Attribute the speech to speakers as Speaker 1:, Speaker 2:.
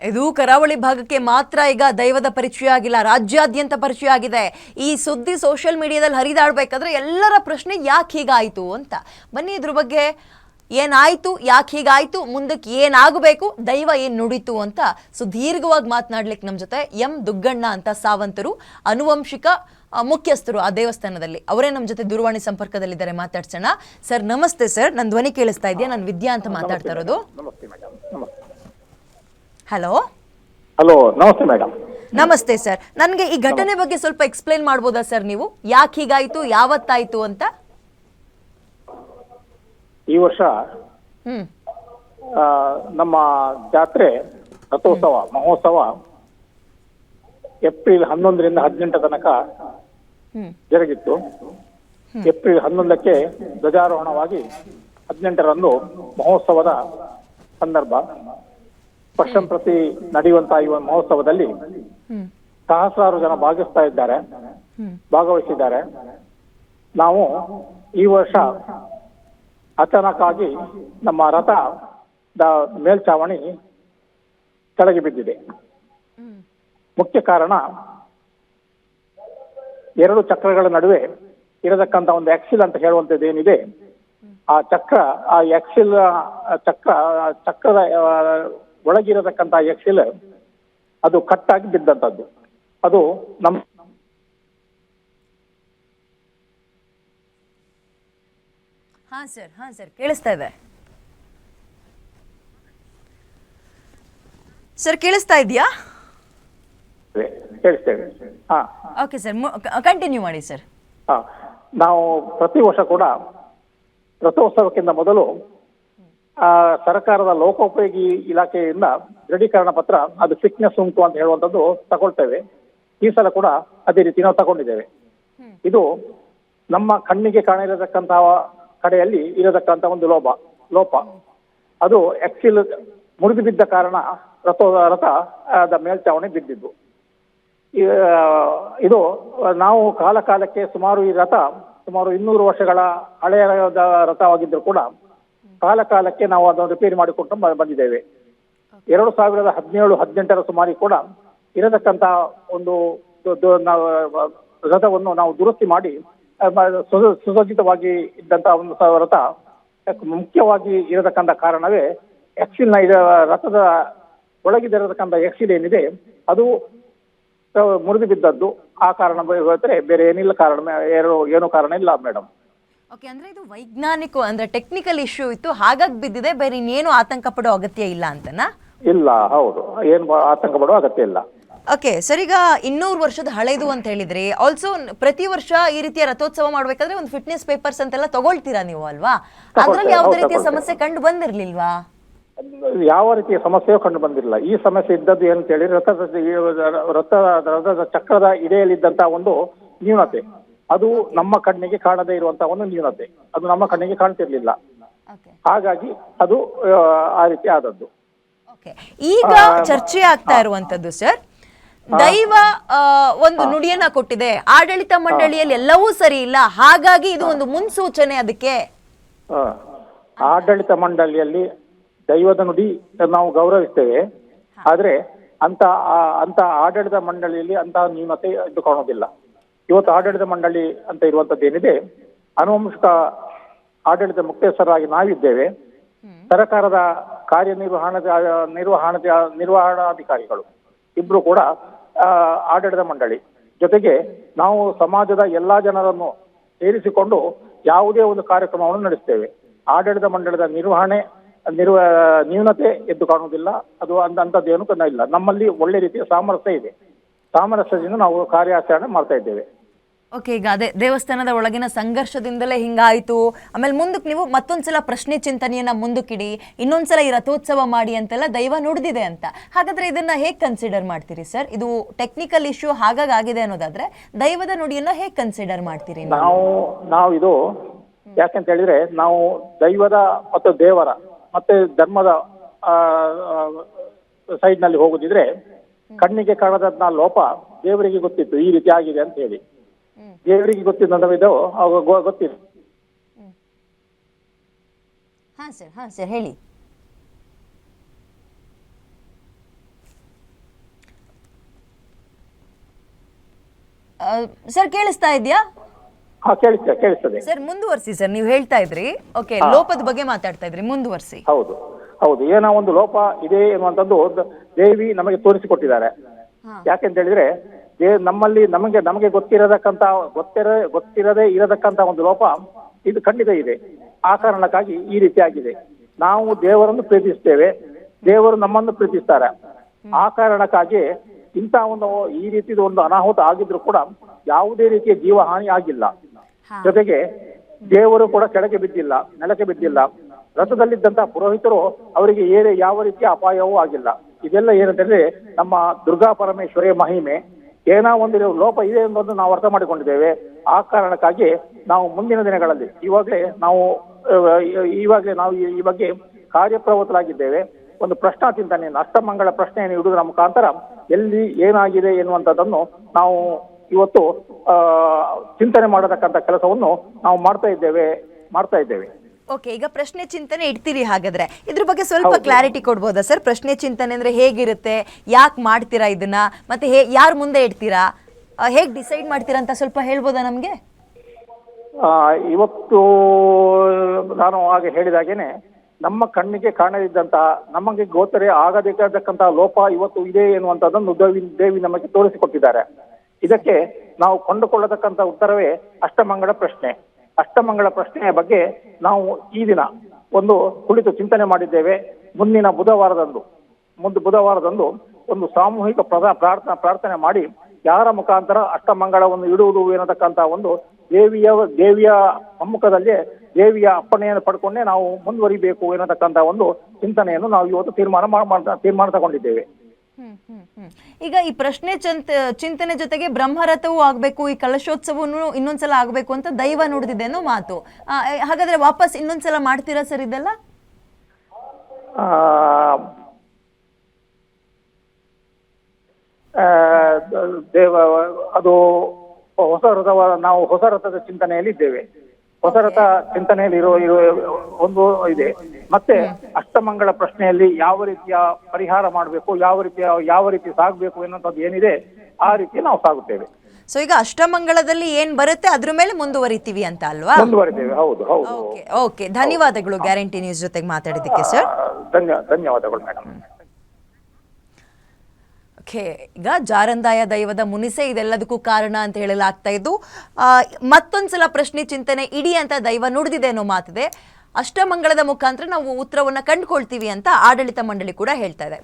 Speaker 1: ಇದು ಕರಾವಳಿ ಭಾಗಕ್ಕೆ ಮಾತ್ರ ಈಗ ದೈವದ ಪರಿಚಯ ಆಗಿಲ್ಲ ರಾಜ್ಯಾದ್ಯಂತ ಪರಿಚಯ ಆಗಿದೆ ಈ ಸುದ್ದಿ ಸೋಷಿಯಲ್ ಮೀಡಿಯಾದಲ್ಲಿ ಹರಿದಾಡ್ಬೇಕಾದ್ರೆ ಎಲ್ಲರ ಪ್ರಶ್ನೆ ಯಾಕೆ ಹೀಗಾಯಿತು ಅಂತ. ಬನ್ನಿ ಇದ್ರ ಬಗ್ಗೆ ಏನಾಯ್ತು, ಯಾಕೆ ಹೀಗಾಯಿತು, ಮುಂದಕ್ಕೆ ಏನಾಗಬೇಕು, ದೈವ ಏನು ನುಡಿತು ಅಂತ ಸುದೀರ್ಘವಾಗಿ ಮಾತನಾಡ್ಲಿಕ್ಕೆ ನಮ್ಮ ಜೊತೆ ಎಂ ದುಗ್ಗಣ್ಣ ಅಂತ ಸಾವಂತರು, ಅನುವಂಶಿಕ ಮುಖ್ಯಸ್ಥರು ಆ ದೇವಸ್ಥಾನದಲ್ಲಿ. ಅವರೇ ನಮ್ಮ ಜೊತೆ ದೂರವಾಣಿ ಸಂಪರ್ಕದಲ್ಲಿದ್ದಾರೆ, ಮಾತಾಡ್ಸೋಣ. ಸರ್, ನಮಸ್ತೆ ಸರ್. ನನ್ನ ಧ್ವನಿ ಕೇಳಿಸ್ತಾ ಇದೆಯಾ? ನಾನು ವಿದ್ಯಾ ಅಂತ ಮಾತಾಡ್ತಾ ಇರೋದು. ಹಲೋ?
Speaker 2: ಹಲೋ ನಮಸ್ತೆ ಮೇಡಮ್.
Speaker 1: ನಮಸ್ತೆ ಸರ್. ನನಗೆ ಈ ಘಟನೆ ಬಗ್ಗೆ ಸ್ವಲ್ಪ ಎಕ್ಸ್ಪ್ಲೇನ್ ಮಾಡ್ಬೋದಾ ಸರ್ ನೀವು? ಯಾಕೆ ಹೀಗಾಯ್ತು ಯಾವತ್ತಾಯ್ತು ಅಂತ?
Speaker 2: ಈ ವರ್ಷ
Speaker 1: ಹ್ಮ್.
Speaker 2: ಆ, ನಮ್ಮ ಜಾತ್ರೆ ರಥೋತ್ಸವ ಮಹೋತ್ಸವ ಏಪ್ರಿಲ್ ಹನ್ನೊಂದರಿಂದ ಹದಿನೆಂಟು ತನಕ
Speaker 1: ಹ್ಮ್.
Speaker 2: ಜರುಗಿತ್ತು. ಏಪ್ರಿಲ್ ಹನ್ನೊಂದಕ್ಕೆ ಧ್ವಜಾರೋಹಣವಾಗಿ ಹದಿನೆಂಟರಂದು ಮಹೋತ್ಸವದ ಸಂದರ್ಭ. ವರ್ಷಂಪ್ರತಿ ನಡೆಯುವಂತಹ ಈ ಒಂದು ಮಹೋತ್ಸವದಲ್ಲಿ ಸಹಸ್ರಾರು ಜನ ಭಾಗಿಸ್ತಾ ಇದ್ದಾರೆ ಭಾಗವಹಿಸಿದ್ದಾರೆ. ನಾವು ಈ ವರ್ಷ ಅಚಾನಕ್ಕಾಗಿ ನಮ್ಮ ರಥದ ಮೇಲ್ಛಾವಣಿ ಕೆಳಗೆ ಬಿದ್ದಿದೆ. ಮುಖ್ಯ ಕಾರಣ ಎರಡು ಚಕ್ರಗಳ ನಡುವೆ ಇರತಕ್ಕಂತ ಒಂದು ಎಕ್ಸಿಲ್ ಅಂತ ಹೇಳುವಂಥದ್ದು ಏನಿದೆ ಆ ಚಕ್ರ ಆ ಎಕ್ಸಿಲ್ ಚಕ್ರ ಚಕ್ರದ ಆ, ಎಕ್ಸೆಲ್ ಅದು ಕಟ್ಟಾಗಿ ಬಿದ್ದಂತದ್ದು ಅದು ನಮ್ಮ
Speaker 1: ಹಾ ಸರ್ ಹಾ ಸರ್ ಕೇಳಿಸ್ತಾ ಇದೆ. ಸರ್ ಕೇಳಿಸ್ತಾ ಇದೆಯಾ?
Speaker 2: ಹಾ.
Speaker 1: ಓಕೆ ಸರ್ ಕಂಟಿನ್ಯೂ ಮಾಡಿ ಸರ್.
Speaker 2: ಹಾ. ನಾವು ಪ್ರತಿ ವರ್ಷ ಕೂಡ ರಥೋತ್ಸವಕ್ಕಿಂತ ಮೊದಲು ಸರ್ಕಾರದ ಲೋಕೋಪಯೋಗಿ ಇಲಾಖೆಯಿಂದ ದೃಢೀಕರಣ ಪತ್ರ ಅದು ಫಿಟ್ನೆಸ್ ಉಂಟು ಅಂತ ಹೇಳುವಂಥದ್ದು ತಗೊಳ್ತೇವೆ. ಈ ಸಲ ಕೂಡ ಅದೇ ರೀತಿ ನಾವು ತಗೊಂಡಿದ್ದೇವೆ. ಇದು ನಮ್ಮ ಕಣ್ಣಿಗೆ ಕಾಣಿರತಕ್ಕಂತಹ ಕಡೆಯಲ್ಲಿ ಇರತಕ್ಕಂತ ಒಂದು ಲೋಪ ಲೋಪ. ಅದು ಎಕ್ಸಿಲ್ ಮುರಿದು ಬಿದ್ದ ಕಾರಣ ರಥ ರಥ ಅದ ಮೇಲ್ಚಾವಣಿ ಬಿದ್ದಿದ್ದು. ಇದು ನಾವು ಕಾಲ ಕಾಲಕ್ಕೆ ಸುಮಾರು ಈ ರಥ ಸುಮಾರು ಇನ್ನೂರು ವರ್ಷಗಳ ಹಳೆಯ ರಥವಾಗಿದ್ದರೂ ಕೂಡ ಕಾಲ ಕಾಲಕ್ಕೆ ನಾವು ಅದನ್ನು ರಿಪೇರಿ ಮಾಡಿಕೊಂಡು ಬಂದಿದ್ದೇವೆ. ಎರಡು ಸಾವಿರದ ಹದಿನೇಳು, ಹದಿನೆಂಟರ ಸುಮಾರಿಗೆ ಕೂಡ ಇರತಕ್ಕಂತ ಒಂದು ರಥವನ್ನು ನಾವು ದುರಸ್ತಿ ಮಾಡಿ ಸುಸಜ್ಜಿತವಾಗಿ ಇದ್ದಂತಹ ಒಂದು ರಥ ಮುಖ್ಯವಾಗಿ ಇರತಕ್ಕಂತ ಕಾರಣವೇ ಎಕ್ಸಿಲ್ನ ಇದ, ರಥದ ಒಳಗಿದಿರತಕ್ಕಂಥ ಎಕ್ಸಿಲ್ ಏನಿದೆ, ಅದು ಮುರಿದು ಬಿದ್ದದ್ದು. ಆ ಕಾರಣ ಹೇಳಿದ್ರೆ ಬೇರೆ ಏನಿಲ್ಲ ಕಾರಣ ಏನು ಕಾರಣ ಇಲ್ಲ ಮೇಡಮ್
Speaker 1: ಓಕೆ ಅಂದ್ರೆ ಇದು ವೈಜ್ಞಾನಿಕ ಅಂದ್ರೆ ಟೆಕ್ನಿಕಲ್ ಇಶ್ಯೂ ಇತ್ತು. ಹಾಗಾಗಿ ಬಿದ್ದಿದೆ. ಬೇರೆ ಇನ್ನೇನು ಆತಂಕ ಪಡೋ ಅಗತ್ಯ ಇಲ್ಲ ಅಂತನಾ?
Speaker 2: ಇಲ್ಲ ಹೌದು. ಏನು ಆತಂಕ ಪಡುವ ಅಗತ್ಯ ಇಲ್ಲ.
Speaker 1: ಓಕೆ ಸರಿಗ ಇನ್ನೂರು ವರ್ಷದ ಹಳೇದು ಅಂತ ಹೇಳಿದ್ರಿ ಆಲ್ಸೋ ಪ್ರತಿ ವರ್ಷ ಈ ರೀತಿಯ ರಥೋತ್ಸವ ಮಾಡ್ಬೇಕಾದ್ರೆ ಒಂದು ಫಿಟ್ನೆಸ್ ಪೇಪರ್ಸ್ ಅಂತೆಲ್ಲ ತಗೊಳ್ತೀರಾ ನೀವು ಅಲ್ವಾ? ಅದರಲ್ಲಿ ಯಾವುದೇ ರೀತಿಯ ಸಮಸ್ಯೆ ಕಂಡು ಬಂದಿರ್ಲಿಲ್ವಾ?
Speaker 2: ಯಾವ ರೀತಿಯ ಸಮಸ್ಯೆಯೂ ಕಂಡು ಬಂದಿಲ್ಲ. ಈ ಸಮಸ್ಯೆ ಇದ್ದದ್ದು ಏನಂತ ಹೇಳಿ ರಥದ ರಥ ರಥದ ಚಕ್ರದ ಇಡೆಯಲ್ಲಿದ್ದಂತಹ ಒಂದು ನ್ಯೂನತೆ. ಅದು ನಮ್ಮ ಕಣ್ಣಿಗೆ ಕಾಣದೇ ಇರುವಂತಹ ಒಂದು ನ್ಯೂನತೆ. ಅದು ನಮ್ಮ ಕಣ್ಣಿಗೆ ಕಾಣ್ತಿರ್ಲಿಲ್ಲ. ಹಾಗಾಗಿ ಅದು ಆ, ರೀತಿ ಆದದ್ದು.
Speaker 1: ಈಗ ಚರ್ಚೆ ಆಗ್ತಾ ಇರುವಂತದ್ದು ಸರ್ ದೈವ ಒಂದು ನುಡಿಯನ್ನ ಕೊಟ್ಟಿದೆ. ಆಡಳಿತ ಮಂಡಳಿಯಲ್ಲಿ ಎಲ್ಲವೂ ಸರಿ ಇಲ್ಲ. ಹಾಗಾಗಿ ಇದು ಒಂದು ಮುನ್ಸೂಚನೆ ಅದಕ್ಕೆ.
Speaker 2: ಆಡಳಿತ ಮಂಡಳಿಯಲ್ಲಿ ದೈವದ ನುಡಿ ನಾವು ಗೌರವಿಸ್ತೇವೆ. ಆದ್ರೆ ಅಂತ ಅಂತ ಆಡಳಿತ ಮಂಡಳಿಯಲ್ಲಿ ಅಂತ ನ್ಯೂನತೆ ಇದು ಕಾಣೋದಿಲ್ಲ ಇವತ್ತು ಆಡಳಿತ ಮಂಡಳಿ ಅಂತ ಇರುವಂತದ್ದು ಏನಿದೆ, ಅನುವಂಶಿಕ ಆಡಳಿತ ಮುಖ್ಯಸ್ಥರಾಗಿ ನಾವಿದ್ದೇವೆ. ಸರ್ಕಾರದ ಕಾರ್ಯನಿರ್ವಹಣ ನಿರ್ವಹಣಾ ನಿರ್ವಹಣಾಧಿಕಾರಿಗಳು ಇಬ್ರು ಕೂಡ ಆಡಳಿತ ಮಂಡಳಿ. ಜೊತೆಗೆ ನಾವು ಸಮಾಜದ ಎಲ್ಲಾ ಜನರನ್ನು ಸೇರಿಸಿಕೊಂಡು ಯಾವುದೇ ಒಂದು ಕಾರ್ಯಕ್ರಮವನ್ನು ನಡೆಸ್ತೇವೆ. ಆಡಳಿತ ಮಂಡಳದ ನಿರ್ವಹಣೆ, ನಿರ್ವ, ನ್ಯೂನತೆ ಎದ್ದು ಕಾಣುವುದಿಲ್ಲ. ಅದು ಅಂತ ಅಂಥದ್ದೇನು ಇಲ್ಲ. ನಮ್ಮಲ್ಲಿ ಒಳ್ಳೆ ರೀತಿಯ ಸಾಮರಸ್ಯ ಇದೆ. ಸಾಮರಸ್ಯದಿಂದ ನಾವು ಕಾರ್ಯಾಚರಣೆ ಮಾಡ್ತಾ ಇದ್ದೇವೆ.
Speaker 1: ಓಕೆ, ಈಗ ಅದೇ ದೇವಸ್ಥಾನದ ಒಳಗಿನ ಸಂಘರ್ಷದಿಂದಲೇ ಹಿಂಗಾಯಿತು. ಆಮೇಲೆ ಮುಂದಕ್ಕೆ ನೀವು ಮತ್ತೊಂದ್ಸಲ ಪ್ರಶ್ನೆ ಚಿಂತನೆಯನ್ನ ಮುಂದಕ್ಕಿಡಿ. ಇನ್ನೊಂದ್ಸಲ ಈ ರಥೋತ್ಸವ ಮಾಡಿ ಅಂತೆಲ್ಲ ದೈವ ನುಡಿದಿದೆ ಅಂತ. ಹಾಗಾದ್ರೆ ಇದನ್ನ ಹೇಗೆ ಕನ್ಸಿಡರ್ ಮಾಡ್ತೀರಿ ಸರ್ ಇದು ಟೆಕ್ನಿಕಲ್ ಇಶ್ಯೂ ಹಾಗಾಗಿ ಆಗಿದೆ ಅನ್ನೋದಾದ್ರೆ ದೈವದ ನುಡಿಯನ್ನ ಹೇಗೆ ಕನ್ಸಿಡರ್ ಮಾಡ್ತೀರಿ ನಾವು?
Speaker 2: ನಾವು ಇದು ಯಾಕಂತ ಹೇಳಿದ್ರೆ ನಾವು ದೈವದ ಮತ್ತು ದೇವರ ಮತ್ತೆ ಧರ್ಮದ ಸೈಡ್ನಲ್ಲಿ ಹೋಗುದಿದ್ರೆ ಕಣ್ಣಿಗೆ ಕಾಣದ ಲೋಪ ದೇವರಿಗೆ ಗೊತ್ತಿತ್ತು. ಈ ರೀತಿ ಆಗಿದೆ ಅಂತ ಹೇಳಿ. ದೇವರಿಗೆ ಗೊತ್ತಿದೆ ನಡವಿದವು ಅವಾಗ ಗೊತ್ತಿದೆ
Speaker 1: ಹಾ ಸರ್ ಹಾ ಸರ್ ಹೇಳಿ. ಸರ್ ಕೇಳಿಸ್ತಾ ಇದೆಯಾ? ಸರ್ ಮುಂದುವರಿಸಿ ಸರ್ ನೀವು ಹೇಳ್ತಾ ಇದ್ರಿ. ಓಕೆ ಲೋಪದ ಬಗ್ಗೆ ಮಾತಾಡ್ತಾ ಇದ್ರಿ ಮುಂದುವರಿಸಿ.
Speaker 2: ಹೌದು ಹೌದು ಏನೋ ಒಂದು ಲೋಪ ಇದೆ ಎನ್ನುವಂಥದ್ದು ದೇವಿ ನಮಗೆ ತೋರಿಸಿಕೊಟ್ಟಿದ್ದಾರೆ. ಯಾಕೆಂತ ಹೇಳಿದ್ರೆ ದೇ ನಮ್ಮಲ್ಲಿ ನಮಗೆ ನಮಗೆ ಗೊತ್ತಿರತಕ್ಕಂತ ಗೊತ್ತಿರ ಗೊತ್ತಿರದೇ ಇರತಕ್ಕಂತ ಒಂದು ಲೋಪ ಇದು ಖಂಡಿತ ಇದೆ. ಆ ಕಾರಣಕ್ಕಾಗಿ ಈ ರೀತಿ ಆಗಿದೆ ನಾವು ದೇವರನ್ನು ಪ್ರೀತಿಸ್ತೇವೆ ದೇವರು ನಮ್ಮನ್ನು ಪ್ರೀತಿಸ್ತಾರೆ. ಆ ಕಾರಣಕ್ಕಾಗಿ ಇಂಥ ಒಂದು ಈ ರೀತಿದ ಒಂದು ಅನಾಹುತ ಆಗಿದ್ರು ಕೂಡ ಯಾವುದೇ ರೀತಿಯ ಜೀವ ಹಾನಿ ಆಗಿಲ್ಲ ಜೊತೆಗೆ ದೇವರು ಕೂಡ ಕೆಳಗೆ ಬಿದ್ದಿಲ್ಲ ನೆಲಕ್ಕೆ ಬಿದ್ದಿಲ್ಲ. ರಥದಲ್ಲಿದ್ದಂತಹ ಪುರೋಹಿತರು ಅವರಿಗೆ ಏನೇ ಯಾವ ರೀತಿಯ ಅಪಾಯವೂ ಆಗಿಲ್ಲ. ಇದೆಲ್ಲ ಏನಂತಂದ್ರೆ ನಮ್ಮ ದುರ್ಗಾ ಪರಮೇಶ್ವರಿಯ ಮಹಿಮೆ. ಏನೋ ಒಂದು ಲೋಪ ಇದೆ ಎಂಬುದನ್ನು ನಾವು ಅರ್ಥ ಮಾಡಿಕೊಂಡಿದ್ದೇವೆ. ಆ ಕಾರಣಕ್ಕಾಗಿ ನಾವು ಮುಂದಿನ ದಿನಗಳಲ್ಲಿ ಇವಾಗಲೇ ನಾವು ಇವಾಗಲೇ ನಾವು ಈ- ಬಗ್ಗೆ ಕಾರ್ಯಪ್ರವೃತ್ತರಾಗಿದ್ದೇವೆ. ಒಂದು ಪ್ರಶ್ನಾ ಚಿಂತನೆಯನ್ನು ಅಷ್ಟಮಂಗಳ ಪ್ರಶ್ನೆಯನ್ನು ಇಡುವುದರ ಮುಖಾಂತರ ಎಲ್ಲಿ ಏನಾಗಿದೆ ಎನ್ನುವಂಥದ್ದನ್ನು ನಾವು ಇವತ್ತು ಚಿಂತನೆ ಮಾಡತಕ್ಕಂಥ ಕೆಲಸವನ್ನು ನಾವು ಮಾಡ್ತಾ ಇದ್ದೇವೆ ಮಾಡ್ತಾ ಇದ್ದೇವೆ.
Speaker 1: ಓಕೆ ಈಗ ಪ್ರಶ್ನೆ ಚಿಂತನೆ ಇಡ್ತೀರಿ ಹಾಗಾದ್ರೆ. ಇದ್ರ ಬಗ್ಗೆ ಸ್ವಲ್ಪ ಕ್ಲಾರಿಟಿ ಕೊಡ್ಬೋದಾ ಸರ್ ಪ್ರಶ್ನೆ ಚಿಂತನೆ ಅಂದ್ರೆ ಹೇಗಿರುತ್ತೆ? ಯಾಕೆ ಮಾಡ್ತೀರಾ ಇದನ್ನ? ಮತ್ತೆ ಹೇ ಯಾರು ಮುಂದೆ ಇಡ್ತೀರಾ? ಹೇಗೆ ಡಿಸೈಡ್ ಮಾಡ್ತೀರಾ ಅಂತ ಸ್ವಲ್ಪ ಹೇಳ್ಬೋದಾ ನಮಗೆ?
Speaker 2: ಇವತ್ತು ನಾನು ಹಾಗೆ ಹೇಳಿದಾಗೇನೆ ನಮ್ಮ ಕಣ್ಣಿಗೆ ಕಾಣದಿದ್ದಂತಹ ನಮಗೆ ಗೋಚರೆ ಆಗಬೇಕಾದಕ್ಕಂತಹ ಲೋಪ ಇವತ್ತು ಇದೆ ಎನ್ನುವಂಥದ್ದನ್ನು ದೇವಿ ದೇವಿ ನಮಗೆ ತೋರಿಸಿಕೊಟ್ಟಿದ್ದಾರೆ. ಇದಕ್ಕೆ ನಾವು ಕೊಂಡುಕೊಳ್ಳತಕ್ಕಂಥ ಉತ್ತರವೇ ಅಷ್ಟಮಂಗಳ ಪ್ರಶ್ನೆ. ಅಷ್ಟಮಂಗಳ ಪ್ರಶ್ನೆಯ ಬಗ್ಗೆ ನಾವು ಈ ದಿನ ಒಂದು ಕುಳಿತು ಚಿಂತನೆ ಮಾಡಿದ್ದೇವೆ. ಮುಂದಿನ ಬುಧವಾರದಂದು, ಮುಂದೆ ಬುಧವಾರದಂದು ಒಂದು ಸಾಮೂಹಿಕ ಪ್ರಾರ್ಥನಾ, ಪ್ರಾರ್ಥನೆ ಮಾಡಿ ಯಾರ ಮುಖಾಂತರ ಅಷ್ಟಮಂಗಳವನ್ನು ಇಡುವುದು ಎನ್ನತಕ್ಕಂತಹ ಒಂದು ದೇವಿಯ ದೇವಿಯ ಸಮ್ಮುಖದಲ್ಲಿ ದೇವಿಯ ಅಪ್ಪಣೆಯನ್ನು ಪಡ್ಕೊಂಡೇ ನಾವು ಮುಂದುವರಿಬೇಕು ಎನ್ನತಕ್ಕಂತಹ ಒಂದು ಚಿಂತನೆಯನ್ನು ನಾವು ಇವತ್ತು ತೀರ್ಮಾನ ತೀರ್ಮಾನ ತಗೊಂಡಿದ್ದೇವೆ.
Speaker 1: ಈಗ ಈ ಪ್ರಶ್ನೆ ಚಂತ ಚಿಂತನೆ ಜೊತೆಗೆ ಬ್ರಹ್ಮರಥವೂ ಆಗ್ಬೇಕು, ಈ ಕಲಶೋತ್ಸವನು ಇನ್ನೊಂದ್ಸಲ ಆಗ್ಬೇಕು ಅಂತ ದೈವ ನುಡಿದಿದೆ ಅನ್ನೋ ಮಾತು. ಹಾಗಾದ್ರೆ ವಾಪಸ್ ಇನ್ನೊಂದ್ಸಲ ಮಾಡ್ತೀರಾ ಸರ್ ಇದೆಲ್ಲ?
Speaker 2: ದೇವ, ಅದು ಹೊಸ ರಥವ ನಾವು ಹೊಸ ರಥದ ಚಿಂತನೆಯಲ್ಲಿ ಇದ್ದೇವೆ ಹೊಸ ರಥ ಚಿಂತನೆಯಲ್ಲಿ ಇರೋ ಇರೋ ಒಂದು ಇದೆ. ಮತ್ತೆ ಅಷ್ಟಮಂಗಳ ಪ್ರಶ್ನೆಯಲ್ಲಿ ಯಾವ ರೀತಿಯ ಪರಿಹಾರ ಮಾಡಬೇಕು ಯಾವ ರೀತಿಯ ಯಾವ ರೀತಿ ಸಾಗಬೇಕು ಎನ್ನುವಂಥದ್ದು ಏನಿದೆ ಆ ರೀತಿ ನಾವು ಸಾಗುತ್ತೇವೆ.
Speaker 1: ಸೊ ಈಗ ಅಷ್ಟಮಂಗಳದಲ್ಲಿ ಏನ್ ಬರುತ್ತೆ? ಅದ್ರ ಮೇಲೆ ಮುಂದುವರಿತೀವಿ ಅಂತ ಅಲ್ವಾ?
Speaker 2: ಮುಂದುವರಿತೇವೆ. ಹೌದು ಹೌದು
Speaker 1: ಓಕೆ ಓಕೆ. ಧನ್ಯವಾದಗಳು. ಗ್ಯಾರಂಟಿ ನ್ಯೂಸ್ ಜೊತೆಗೆ ಮಾತಾಡಿದ್ದಕ್ಕೆ ಸರ್
Speaker 2: ಧನ್ಯ ಧನ್ಯವಾದಗಳು ಮೇಡಮ್
Speaker 1: ಓಕೆ ಈಗ ಜಾರಂದಾಯ ದೈವದ ಮುನಿಸೆ ಇದೆಲ್ಲದಕ್ಕೂ ಕಾರಣ ಅಂತ ಹೇಳಲಾಗ್ತಾ ಇದ್ದು ಮತ್ತೊಂದ್ಸಲ ಪ್ರಶ್ನೆ ಚಿಂತನೆ ಇಡಿ ಅಂತ ದೈವ ನುಡಿದಿದೆ ಅನ್ನೋ ಮಾತಿದೆ. ಅಷ್ಟಮಂಗಳದ ಮುಖಾಂತರ ನಾವು ಉತ್ತರವನ್ನು ಕಂಡುಕೊಳ್ತೀವಿ ಅಂತ ಆಡಳಿತ ಮಂಡಳಿ ಕೂಡ ಹೇಳ್ತಾ ಇದೆ.